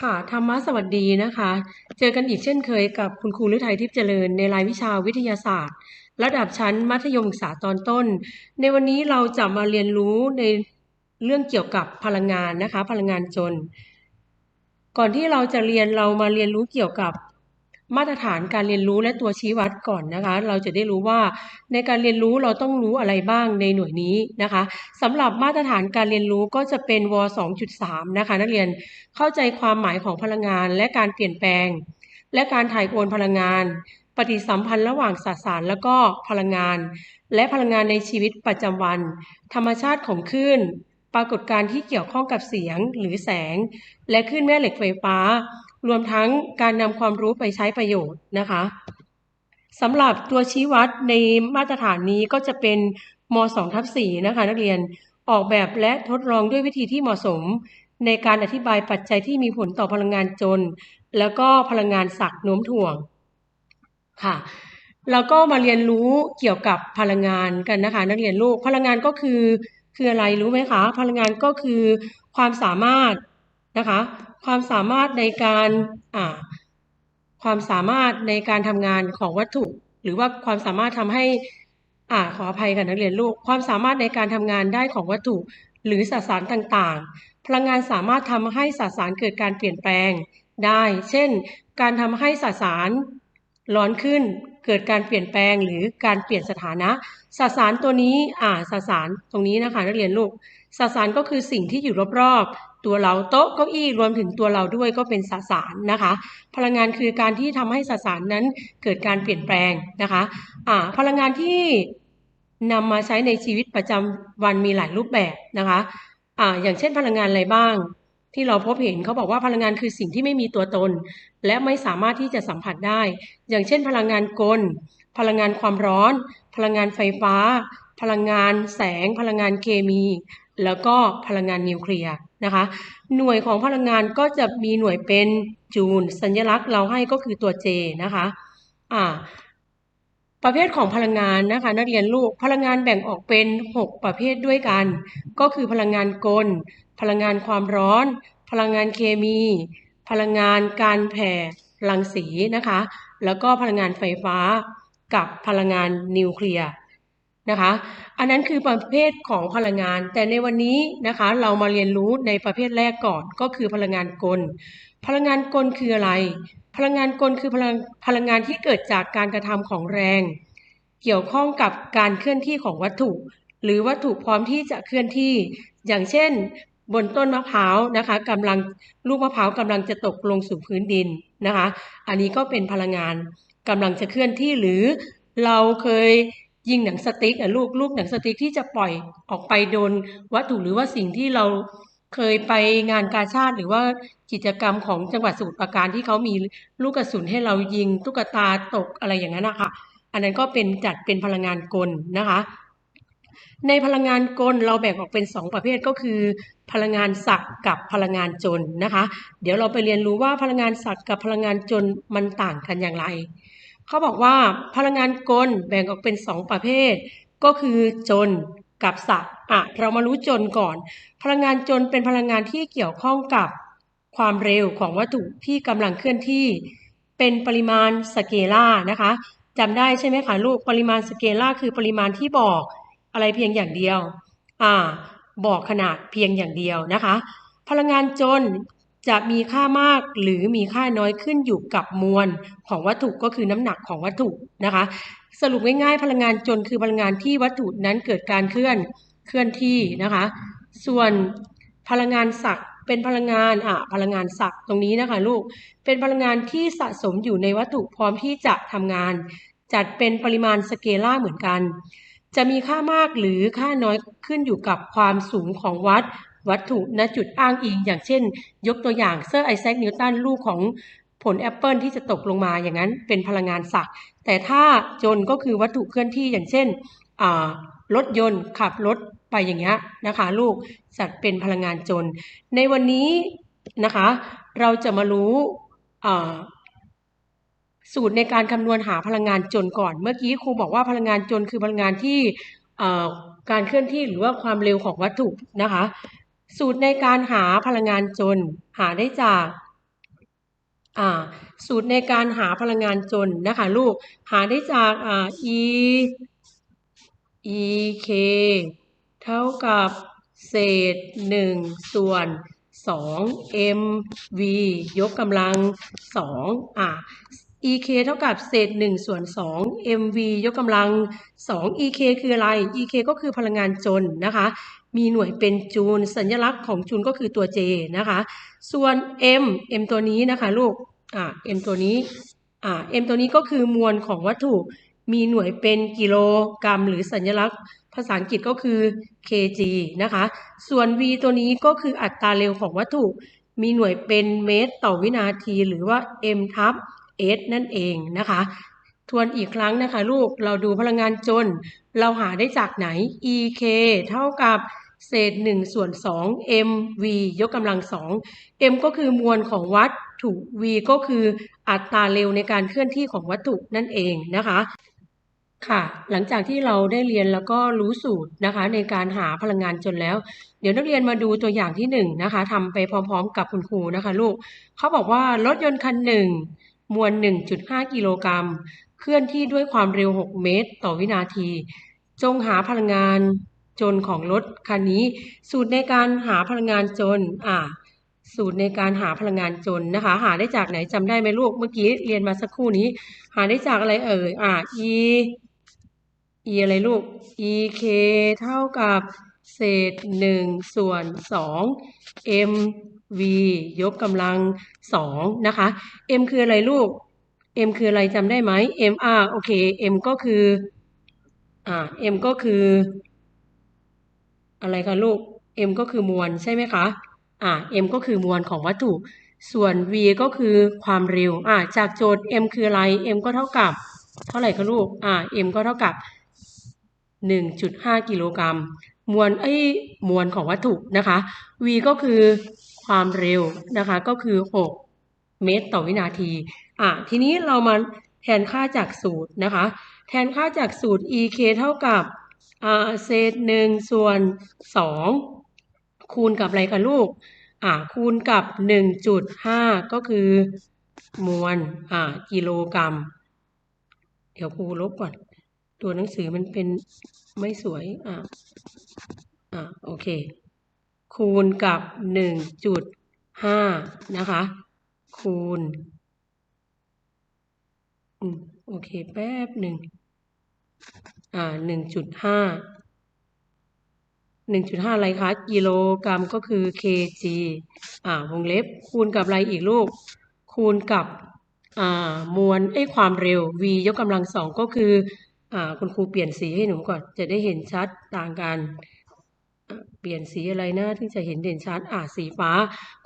ค่ะ ธรรมะสวัสดีนะคะ เจอกันอีกเช่นเคยกับคุณครูฤทัยทิพย์เจริญ ในรายวิชาวิทยาศาสตร์ ระดับชั้นมัธยมศึกษาตอนต้น ในวันนี้เราจะมาเรียนรู้ในเรื่องเกี่ยวกับพลังงานนะคะ พลังงานจน ก่อนที่เราจะเรียนเรามาเรียนรู้เกี่ยวกับ มาตรฐานการเรียนรู้และตัวชี้วัดก่อนนะคะ เราจะได้รู้ว่าในการเรียนรู้เราต้องรู้อะไรบ้างในหน่วยนี้นะคะสำหรับมาตรฐานการเรียนรู้ก็จะเป็นว2.3 นะคะ นักเรียนเข้าใจความหมายของพลังงานและการเปลี่ยนแปลง และการถ่ายโอนพลังงาน ปฏิสัมพันธ์ระหว่างสสารแล้วก็พลังงาน และพลังงานในชีวิตประจำวัน ธรรมชาติของคลื่นปรากฏการณ์ที่เกี่ยวข้องกับเสียงหรือแสง และคลื่นแม่เหล็กไฟฟ้า รวมทั้งการนำความรู้ไปใช้ประโยชน์นะคะสำหรับตัวชี้วัดในมาตรฐานนี้ก็จะเป็นม2ทับ4นะคะ นักเรียนออกแบบและทดลองด้วยวิธีที่เหมาะสม ในการอธิบายปัจจัยที่มีผลต่อพลังงานจน แล้วก็พลังงานสักโน้มถ่วงค่ะแล้วก็มาเรียนรู้เกี่ยวกับพลังงานกันนะคะ นักเรียนลูกพลังงานก็คือคืออะไรรู้ไหมคะ พลังงานก็คือความสามารถนะคะ ความสามารถในการอ่าความสามารถในการทำงานของวัตถุ หรือว่าความสามารถทำให้อ่าขออภัยค่ะนักเรียนลูก ความสามารถในการทำงานได้ของวัตถุ หรือสสารต่างๆ พลังงานสามารถทำให้สสารเกิดการเปลี่ยนแปลงได้ เช่น การทำให้สสารร้อนขึ้น เกิดการเปลี่ยนแปลงหรือการเปลี่ยนสถานะสสารตัวนี้อ่าสสารตรงนี้นะคะนักเรียนลูก สสารก็คือสิ่งที่อยู่รอบๆ ตัวเราโต๊ะเก้าอี้รวมถึงตัวเราด้วยก็เป็นสสารนะคะ พลังงานคือการที่ทำให้สสารนั้นเกิดการเปลี่ยนแปลงนะคะอ่าพลังงานที่นำมาใช้ในชีวิตประจำวันมีหลายรูปแบบนะคะอ่าอย่างเช่นพลังงานอะไรบ้าง ที่เราพบเห็นเขาบอกว่าพลังงานคือสิ่งที่ไม่มีตัวตน และไม่สามารถที่จะสัมผัสได้ อย่างเช่น พลังงานกล พลังงานความร้อน พลังงานไฟฟ้า พลังงานแสง พลังงานเคมีแล้วก็พลังงานนิวเคลียร์นะคะ หน่วยของพลังงานก็จะมีหน่วยเป็นจูลสัญลักษณ์เราให้ก็คือตัว J นะคะอ่าประเภทของพลังงานนะคะ นักเรียนลูกพลังงานแบ่งออกเป็น 6 ประเภทด้วยกัน ก็คือพลังงานกล พลังงานความร้อน พลังงานเคมี พลังงานการแผ่รังสีนะคะ แล้วก็พลังงานไฟฟ้ากับพลังงานนิวเคลียร์ นะคะ อันนั้นคือประเภทของพลังงาน แต่ในวันนี้นะคะเรามาเรียนรู้ในประเภทแรกก่อนก็คือพลังงานกล พลังงานกลคืออะไร พลังงานกลคือพลังพลังงานที่เกิดจากการกระทำของแรง เกี่ยวข้องกับการเคลื่อนที่ของวัตถุ หรือวัตถุพร้อมที่จะเคลื่อนที่ อย่างเช่น บนต้นมะพร้าวนะคะกำลังลูกมะพร้าวกำลังจะตกลงสู่พื้นดินนะคะ อันนี้ก็เป็นพลังงานกำลังจะเคลื่อนที่หรือเราเคย ยิงหนังสติ๊กอะลูกลูกหนังสติ๊กที่จะปล่อยออกไปโดนวัตถุหรือว่าสิ่งที่เราเคยไปงานกาชาติหรือว่ากิจกรรมของจังหวัดสมุทรปราการที่เขามีลูกกระสุนให้เรายิงตุ๊กตาตกอะไรอย่างนั้นนะคะอันนั้นก็เป็นจัดเป็นพลังงานกลนะคะ ในพลังงานกลเราแบ่งออกเป็น 2 ประเภทก็คือ พลังงานศักกับพลังงานจนนะคะ เดี๋ยวเราไปเรียนรู้ว่าพลังงานศักกับพลังงานจนมันต่างกันอย่างไร เขาบอกว่าพลังงานกลแบ่งออกเป็น 2 ประเภท ก็คือจนกับศักอะเรามารู้จนก่อน พลังงานจนเป็นพลังงานที่เกี่ยวข้องกับความเร็วของวัตถุที่กำลังเคลื่อนที่ เป็นปริมาณสเกล่านะคะจำได้ใช่ไหมคะลูกปริมาณสเกล่าคือปริมาณที่บอกอะไรเพียงอย่างเดียวอ่าบอกขนาดเพียงอย่างเดียวนะคะ พลังงานจน จะมีค่ามากหรือมีค่าน้อยขึ้นอยู่กับมวลของวัตถุก็คือน้ำหนักของวัตถุนะคะ สรุปง่ายๆ พลังงานจนคือพลังงานที่วัตถุนั้นเกิดการเคลื่อนเคลื่อนที่นะคะ ส่วนพลังงานศักเป็นพลังงานอะพลังงานศักตรงนี้นะคะลูก เป็นพลังงานที่สะสมอยู่ในวัตถุพร้อมที่จะทำงาน จัดเป็นปริมาณสเกล่าเหมือนกัน จะมีค่ามากหรือค่าน้อยขึ้นอยู่กับความสูงของวัด วัตถุณจุดอ้างอิง อย่างเช่น ยกตัวอย่างเซอร์ไอแซคนิวตันลูกของผลแอปเปิลที่จะตกลงมาอย่างนั้นเป็นพลังงานศักแต่ถ้าจนก็คือวัตถุเคลื่อนที่อย่างเช่นรถยนต์ขับรถไปอย่างเงี้ยนะคะลูกจัดเป็นพลังงานจน ในวันนี้นะคะเราจะมารู้สูตรในการคำนวณหาพลังงานจนก่อน เมื่อกี้ครูบอกว่าพลังงานจนคือพลังงานที่การเคลื่อนที่หรือว่าความเร็วของวัตถุนะคะ สูตรในการหาพลังงานจน หาได้จากสูตรในการหาพลังงานจนนะคะลูกหาได้จากอ่า e e k เท่ากับเศษหนึ่งส่วนสอง m v ยกกำลังสองอ่า e k เท่ากับเศษหนึ่งส่วนสอง m v ยกกำลังสอง e k คืออะไร e k ก็คือพลังงานจนนะคะ มีหน่วยเป็นจูล สัญลักษณ์ของจูลก็คือตัว J นะคะ ส่วน m m ตัวนี้นะคะลูกอ่า m ตัวนี้อ่า m ตัวนี้ก็คือมวลของวัตถุมีหน่วยเป็นกิโลกรัม หรือสัญลักษณ์ ภาษาอังกฤษก็คือ kg นะคะ ส่วน v ตัวนี้ก็คืออัตราเร็วของวัตถุ มีหน่วยเป็นเมตรต่อวินาที หรือว่า m ทับ s นั่นเองนะคะ ทวนอีกครั้งนะคะลูก เราดูพลังงานจน เราหาได้จากไหน ek เท่ากับ เศษ1ส่วน2 mv ยกกำลัง2 m ก็คือมวลของวัตถุ v ก็คืออัตราเร็วในการเคลื่อนที่ของวัตถุนั่นเองนะคะค่ะหลังจากที่เราได้เรียนแล้วก็รู้สูตรนะคะ ในการหาพลังงานจนแล้ว เดี๋ยวนักเรียนมาดูตัวอย่างที่หนึ่งนะคะทำไปพร้อมๆ กับคุณครูนะคะลูกเขาบอกว่ารถยนต์คันหนึ่งมวล 1.5 กิโลกรัม เคลื่อนที่ด้วยความเร็ว 6 เมตร ต่อวินาที จงหาพลังงาน จนของรถคันนี้ สูตรในการหาพลังงานจนอ่าสูตรในการหาพลังงานจนนะคะ หาได้จากไหนจำได้ไหมลูกเมื่อกี้เรียนมาสักครู่นี้ หาได้จากอะไรเอ่ยอ่า e e อะไรลูก e k เท่ากับเศษหนึ่งส่วนสอง m v ยกกำลังสองนะคะ m คืออะไรลูก m คืออะไรจำได้ไหม m r โอเค m ก็คืออ่า m ก็คือ อะไรคะลูก m ก็คือมวลใช่ไหมคะอ่า m ก็คือมวลของวัตถุ ส่วน v ก็คือความเร็วอ่าจากโจทย์ m คืออะไร m ก็เท่ากับ เท่าไหร่คะลูกอ่า m ก็เท่ากับ 1.5 กิโลกรัม มวลไอ้ยมวลของวัตถุนะคะ v ก็คือความเร็วนะคะก็คือ 6 เมตรต่อวินาทีอะทีนี้เรามาแทนค่าจากสูตรนะคะ แทนค่าจากสูตร ek เท่ากับ เศษหนึ่งส่วนสองคูณกับอะไรคะลูกอ่าคูณกับ 1.5 ก็คือมวลอ่ากิโลกรัม เดี๋ยวครูลบก่อน ตัวหนังสือมันเป็นไม่สวยอ่าอ่าโอเค คูณกับหนึ่งจุดห้านะคะ คูณอืมโอเค แป๊บหนึ่ง อ่าหนึ่งจุดห้าหนึ่งจุดห้าอะไรคะ กิโลกรัมก็คือ kg อ่าวงเล็บคูณกับอะไรอีกลูก คูณกับอ่ามวลไอ้ความเร็ว v ยกกำลังสองก็คืออ่าคุณครูเปลี่ยนสีให้หนูก่อน จะได้เห็นชัดต่างกัน เปลี่ยนสีอะไรนะที่จะเห็นเด่นชัดอ่าสีฟ้า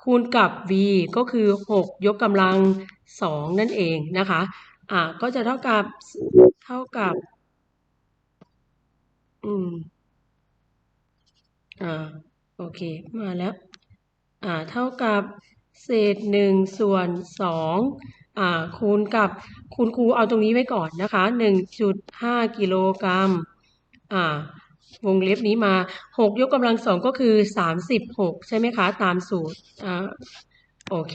คูณกับ v ก็คือหกยกกำลังสองนั่นเองนะคะอ่าก็จะเท่ากับเท่ากับ อืม อ่า โอเค มาแล้ว อ่า เท่ากับเศษหนึ่งส่วนสองอ่า คูณกับ คุณครูเอาตรงนี้ไว้ก่อนนะคะหนึ่งจุดห้ากิโลกรัม อ่า วงเล็บนี้มาหกยกกำลังสองก็คือสามสิบหกใช่ไหมคะ ตามสูตร อ่า โอเค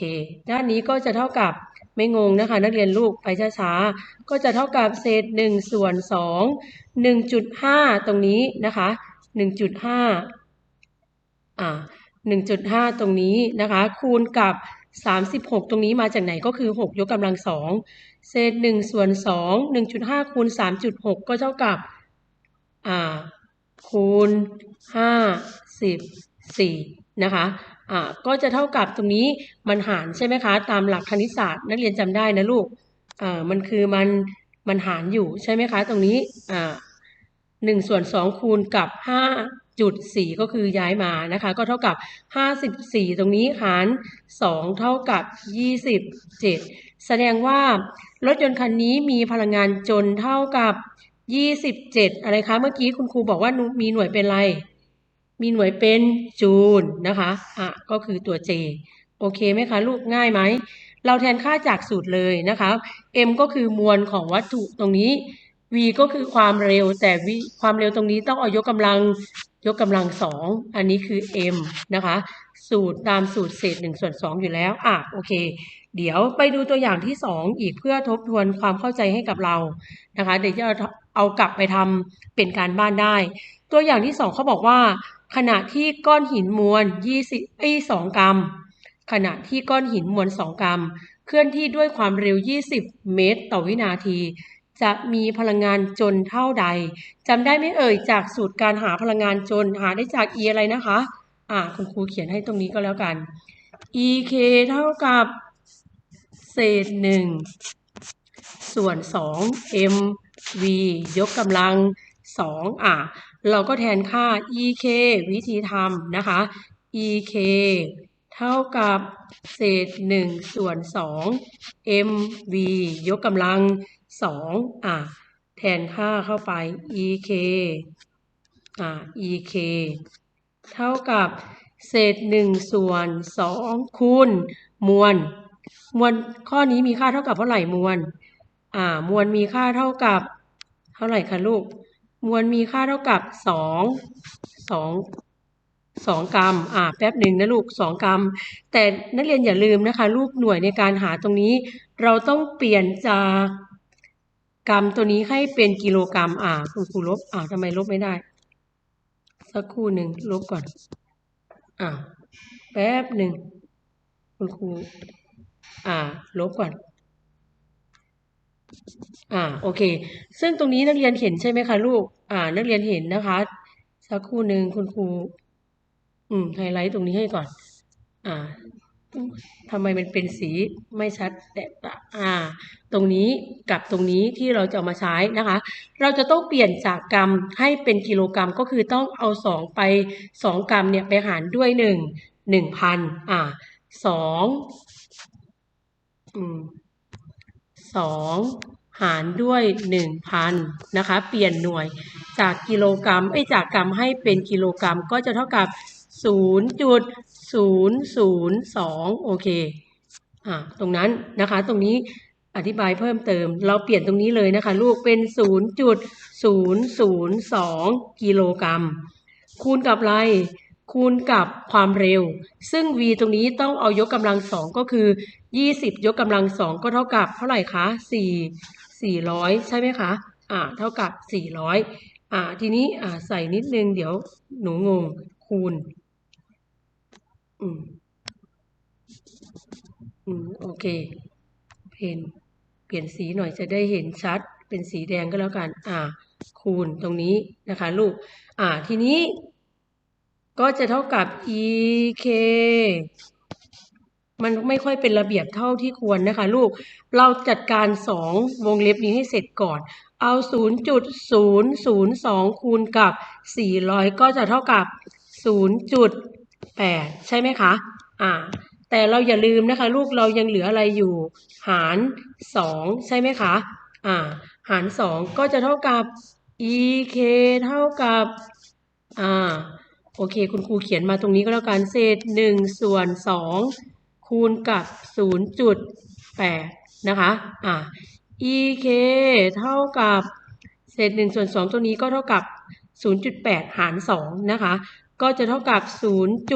ด้านนี้ก็จะเท่ากับ ไม่งงนะคะ นักเรียนลูกไปช้าๆ ก็จะเท่ากับเศษหนึ่งส่วนสองหนึ่งจุดห้าตรงนี้นะคะหนึ่งจุดห้าอ่าหนึ่งจุดห้าตรงนี้นะคะ คูณกับสามสิบหกตรงนี้มาจากไหนก็คือหกยกกำลังสองเศษหนึ่งส่วนสองหนึ่งจุดห้าคูณสามจุดหกก็เท่ากับ อ่า คูณห้าสิบสี่นะคะ อ่าก็จะเท่ากับตรงนี้มันหารใช่ไหมคะ ตามหลักคณิตศาสตร์นักเรียนจำได้นะลูกอ่ามันคือมันมันหารอยู่ใช่ไหมคะ ตรงนี้อ่าหนึ่งส่วนสองคูณกับห้าจุดสี่ก็คือย้ายมานะคะ ก็เท่ากับห้าสิบสี่ตรงนี้หารสองเท่ากับยี่สิบเจ็ดแสดงว่ารถยนต์คันนี้มีพลังงานจนเท่ากับยี่สิบเจ็ดอะไรคะ เมื่อกี้คุณครูบอกว่ามีหน่วยเป็นอะไร มีหน่วยเป็นจูลนะคะอะก็คือตัว J โอเคไหมคะลูกง่ายไหม เราแทนค่าจากสูตรเลยนะคะ m ก็คือมวลของวัตถุตรงนี้ v ก็คือความเร็วแต่ v ความเร็วตรงนี้ต้องเอายกกำลังยกกำลังสองอันนี้คือ m นะคะ สูตรตามสูตรเศษหนึ่งส่วนสองอยู่แล้วอะโอเค เดี๋ยวไปดูตัวอย่างที่สองอีกเพื่อทบทวนความเข้าใจให้กับเรานะคะ เดี๋ยวจะเอากลับไปทำเป็นการบ้านได้ ตัวอย่างที่สองเขาบอกว่า ขณะที่ก้อนหินมวล20ไอ้2กรัม ขณะที่ก้อนหินมวล 2 กรัม เคลื่อนที่ด้วยความเร็ว 20 เมตร ต่อวินาที จะมีพลังงานจนเท่าใดจำได้ไหมเอ่ยจากสูตรการหาพลังงานจนหาได้จาก e อะไรนะคะ อ่าคุณครูเขียนให้ตรงนี้ก็แล้วกัน e k เท่ากับ เศษหนึ่งส่วนสอง m v ยกกำลังสองอะ เราก็แทนค่า e k วิธีทำนะคะ e k เท่ากับเศษหนึ่งส่วนสอง m v ยกกำลังสองอะ แทนค่าเข้าไป e k อ่า e k เท่ากับเศษหนึ่งส่วนสองคูณมวล มวลข้อนี้มีค่าเท่ากับเท่าไหร่มวล อ่า มวลมีค่าเท่ากับ เท่าไหร่คะลูก มวลมีค่าเท่ากับสองสองสองกรัม อ่า แป๊บหนึ่งนะลูกสองกรัม แต่นักเรียนอย่าลืมนะคะลูกหน่วยในการหาตรงนี้ เราต้องเปลี่ยนจากกรัมตัวนี้ให้เป็นกิโลกรัม อ่าคุณครูลบ อ่าทำไมลบไม่ได้ สักครู่หนึ่งลบก่อนอ่าแป๊บหนึ่งคุณครูอ่า ลบก่อน อ่า โอเค ซึ่งตรงนี้นักเรียนเห็นใช่ไหมคะลูก อ่า นักเรียนเห็นนะคะ สักครู่หนึ่งคุณครู อืม ไฮไลท์ตรงนี้ให้ก่อน อ่า ทำไมมันเป็นสีไม่ชัดแต่อ่า ตรงนี้กับตรงนี้ที่เราจะเอามาใช้นะคะ เราจะต้องเปลี่ยนจากกรัมให้เป็นกิโลกรัมก็คือต้องเอาสองไปสองกรัมเนี่ยไปหารด้วยหนึ่งหนึ่งพันอ่าสองสองหารด้วยหนึ่งพันนะคะ เปลี่ยนหน่วยจากกิโลกรัมไอ้จากกรัมให้เป็นกิโลกรัมก็จะเท่ากับศูนย์จุด ศูนย์ศูนย์สองโอเคอ่าตรงนั้นนะคะ ตรงนี้อธิบายเพิ่มเติม เราเปลี่ยนตรงนี้เลยนะคะ ลูกเป็นศูนย์จุดศูนย์ศูนย์สองกิโลกรัม คูณกับอะไรคูณกับความเร็ว ซึ่ง v ตรงนี้ต้องเอายกกำลังสองก็คือยี่สิบยกกำลังสองก็เท่ากับเท่าไหร่คะสี่สี่ร้อยใช่ไหมคะ อ่า เท่ากับสี่ร้อยอ่า ทีนี้ อ่า ใส่นิดนึง เดี๋ยวหนูงง คูณ อืม อืม โอเค เพนเปลี่ยนสีหน่อยจะได้เห็นชัด เป็นสีแดงก็แล้วกัน อ่า คูณตรงนี้นะคะ ลูก อ่า ทีนี้ ก็จะเท่ากับ e k มันไม่ค่อยเป็นระเบียบเท่าที่ควรนะคะ ลูก เราจัดการสองวงเล็บนี้ให้เสร็จก่อน เอา 0.002 คูณกับ 400 ก็จะเท่ากับ 8 ใช่ไหมคะอ่าแต่เราอย่าลืมนะคะ ลูกเรายังเหลืออะไรอยู่ หาร 2 ใช่ไหมคะอ่าหาร 2 ก็จะเท่ากับ ek เท่ากับอ่าโอเค คุณครูเขียนมาตรงนี้ก็แล้วกันเศษ1ส่วน 2 คูณกับ 0.8 นะคะอ่า ek เท่ากับเศษ1ส่วน 2 ตัวนี้ก็เท่ากับ 0.8 หาร 2 นะคะ ก็จะเท่ากับ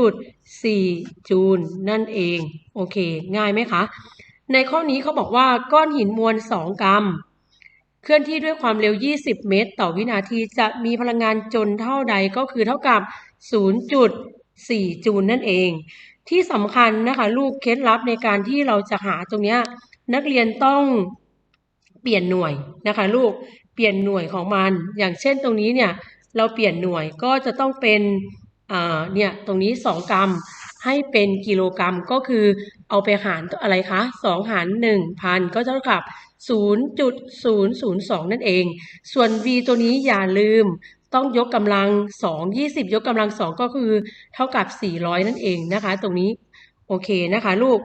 0.4 จูลนั่นเอง โอเค ง่ายไหมคะ ในข้อนี้เขาบอกว่าก้อนหินมวล 2 กรัม เคลื่อนที่ด้วยความเร็ว 20 เมตร ต่อวินาทีจะมีพลังงานจนเท่าใดก็คือเท่ากับ 0.4 จูลนั่นเอง ที่สำคัญนะคะลูกเคล็ดลับในการที่เราจะหาตรงนี้นักเรียนต้องเปลี่ยนหน่วยนะคะลูกเปลี่ยนหน่วยของมัน อย่างเช่นตรงนี้เนี่ยเราเปลี่ยนหน่วยก็จะต้องเป็น เนี่ยตรงนี้ 2 กรัมให้เป็นกิโลกรัมก็คือเอาไปหารอะไรคะ 2 หาร 1,000 ก็เท่ากับ 0.002 นั่นเอง ส่วน v ตัวนี้อย่าลืมต้องยกกำลัง 2 20 ยกกำลัง 2 ก็คือเท่ากับ 400 นั่นเองนะคะ ตรงนี้โอเคนะคะ ลูก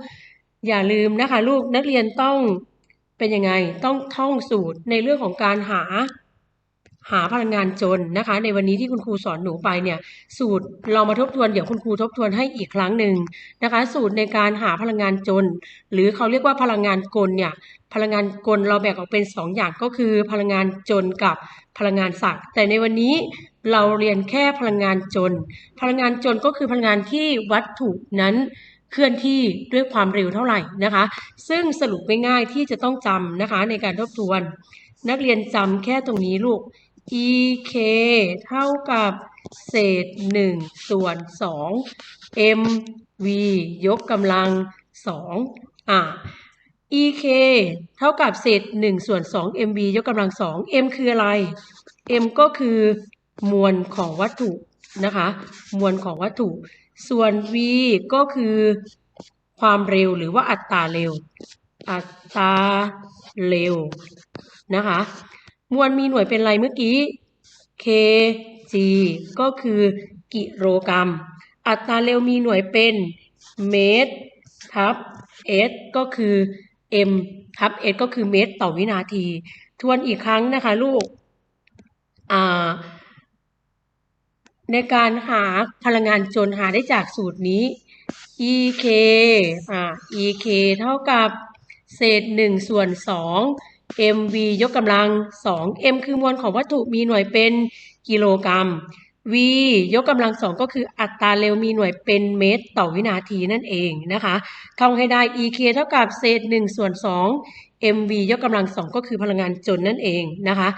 อย่าลืมนะคะ ลูกนักเรียนต้องเป็นยังไงต้องท่องสูตรในเรื่องของการหา หาพลังงานจนนะคะ ในวันนี้ที่คุณครูสอนหนูไปเนี่ยสูตรเรามาทบทวนเดี๋ยวคุณครูทบทวนให้อีกครั้งหนึ่งนะคะ สูตรในการหาพลังงานจน หรือเขาเรียกว่าพลังงานกลเนี่ยพลังงานกลเราแบ่งออกเป็น 2 อย่างก็คือ พลังงานจนกับพลังงานศักดิ์แต่ในวันนี้เราเรียนแค่พลังงานจน พลังงานจนก็คือพลังงานที่วัตถุนั้นเคลื่อนที่ด้วยความเร็วเท่าไหร่นะคะ ซึ่งสรุปง่ายๆที่จะต้องจำนะคะในการทบทวน นักเรียนจำแค่ตรงนี้ลูก ek เท่ากับเศษ 1 ส่วน 2 mv ยกกำลัง 2 อะ ek เท่ากับเศษ 1 ส่วน 2 mv ยกกำลัง 2 m คืออะไร m ก็คือมวลของวัตถุนะคะ มวลของวัตถุ ส่วน v ก็คือความเร็วหรือว่าอัตราเร็ว อัตราเร็วนะคะ มวลมีหน่วยเป็นอะไรเมื่อกี้ kg ก็คือกิโลกรัม อัตราเร็วมีหน่วยเป็นเมตรทับ s ก็คือ m ทับ s ก็คือเมตรต่อวินาที ทวนอีกครั้งนะคะลูก ในการหาพลังงานจนหาได้จากสูตรนี้ ek อ่า ek เท่ากับเศษ1ส่วน2 mv ยกกำลัง 2 m คือมวลของวัตถุมีหน่วยเป็นกิโลกรัม v ยกกำลัง2ก็คืออัตราเร็วมีหน่วยเป็นเมตรต่อวินาทีนั่นเองนะคะท่องให้ได้ ek เท่ากับเศษ1ส่วน2 mv ยกกำลัง2ก็คือพลังงานจนนั่นเองนะคะ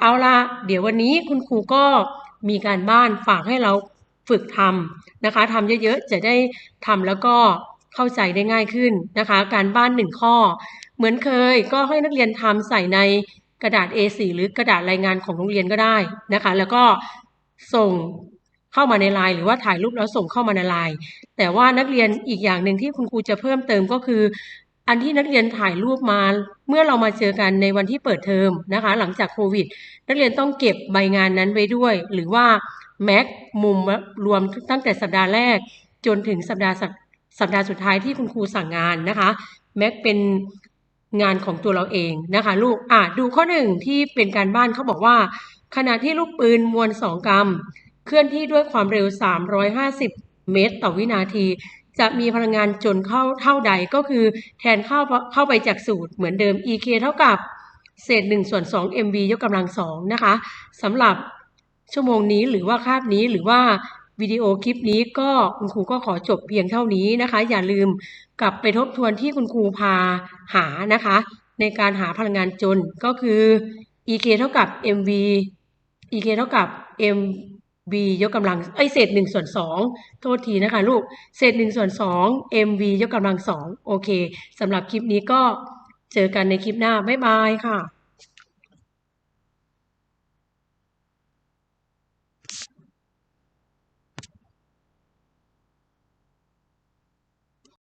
เอาละเดี๋ยววันนี้คุณครูก็มีการบ้านฝากให้เราฝึกทำนะคะทำเยอะๆ จะได้ทำแล้วก็เข้าใจได้ง่ายขึ้นนะคะ การบ้านหนึ่งข้อ เหมือนเคยก็ให้นักเรียนทำใส่ในกระดาษ A4 หรือกระดาษรายงานของโรงเรียนก็ได้นะคะ แล้วก็ส่งเข้ามาในไลน์หรือว่าถ่ายรูปแล้วส่งเข้ามาในไลน์แต่ว่านักเรียนอีกอย่างหนึ่งที่คุณครูจะเพิ่มเติมก็คือ อันที่นักเรียนถ่ายรูปมาเมื่อเรามาเจอกันในวันที่เปิดเทอมนะคะ หลังจากโควิด นักเรียนต้องเก็บใบงานนั้นไว้ด้วย หรือว่าแม็กมุมรวมตั้งแต่สัปดาห์แรก จนถึงสัปดาห์สัปดาห์สุดท้ายที่คุณครูสั่งงานนะคะแม็กเป็น งานของตัวเราเองนะคะ ลูกอะดูข้อหนึ่งที่เป็นการบ้านเขาบอกว่า ขณะที่ลูกปืนมวล 2 กรัม เคลื่อนที่ด้วยความเร็ว 350 เมตร ต่อวินาที จะมีพลังงานจนเข้าเท่าใดก็คือแทนเข้าเข้าไปจากสูตรเหมือนเดิม ek เท่ากับเศษ1ส่วน2 mv ยกกำลัง2นะคะสำหรับชั่วโมงนี้หรือว่าคาบนี้หรือว่า วิดีโอคลิปนี้ก็คุณครูก็ขอจบเพียงเท่านี้นะคะ อย่าลืมกลับไปทบทวนที่คุณครูพาหานะคะ ในการหาพลังงานจนก็คือ ek เท่ากับ mv ek เท่ากับ mv ยกกำลังไอยเศษ1ส่วน2โทษทีนะคะลูกเศษ1ส่วน2 mv ยกกำลัง2โอเคสำหรับคลิปนี้ก็เจอกันในคลิปหน้า บ๊ายบายค่ะ